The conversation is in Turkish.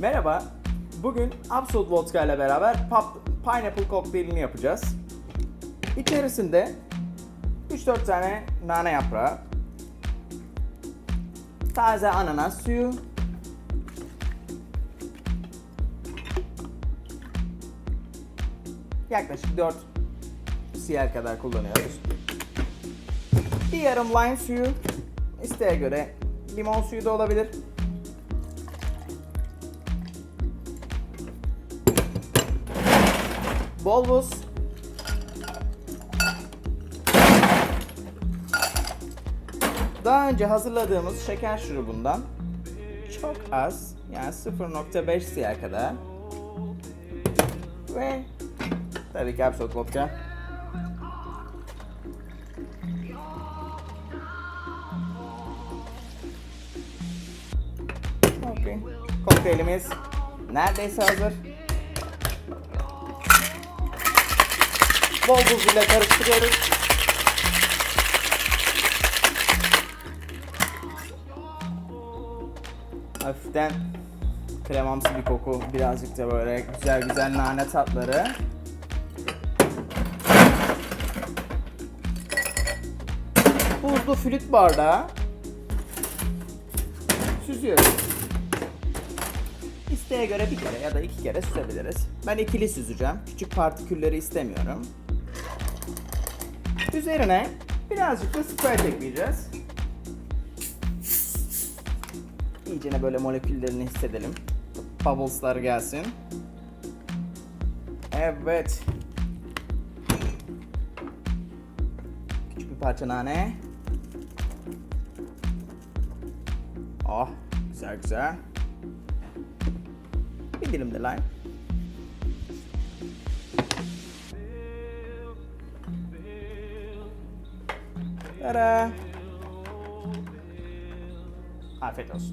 Merhaba. Bugün Absolut Vodka ile beraber pop, Pineapple kokteylini yapacağız. İçerisinde 3-4 tane nane yaprağı, taze ananas suyu, yaklaşık 4 cl kadar kullanıyoruz. Bir yarım lime suyu, isteğe göre limon suyu da olabilir. Bol buz. Daha önce hazırladığımız şeker şurubundan çok az yani 0.5 cl kadar ve tabii ki Absolut Vodka. Okay. Kokteylimiz neredeyse hazır. Bol buz ile karıştırıyoruz. Hafiften kremamsı bir koku, birazcık da böyle güzel güzel nane tatları. Buzlu flüt bardağı süzüyoruz. İsteğe göre bir kere ya da iki kere süzebiliriz. Ben ikili süzeceğim. Küçük partikülleri istemiyorum. Üzerine birazcık da Sprite ekleyeceğiz. İyicene böyle moleküllerini hissedelim. Bubbles'lar gelsin. Evet. Küçük bir parça nane. Oh, güzel güzel. Bir dilim de lime. ¡Tarán! Afetos.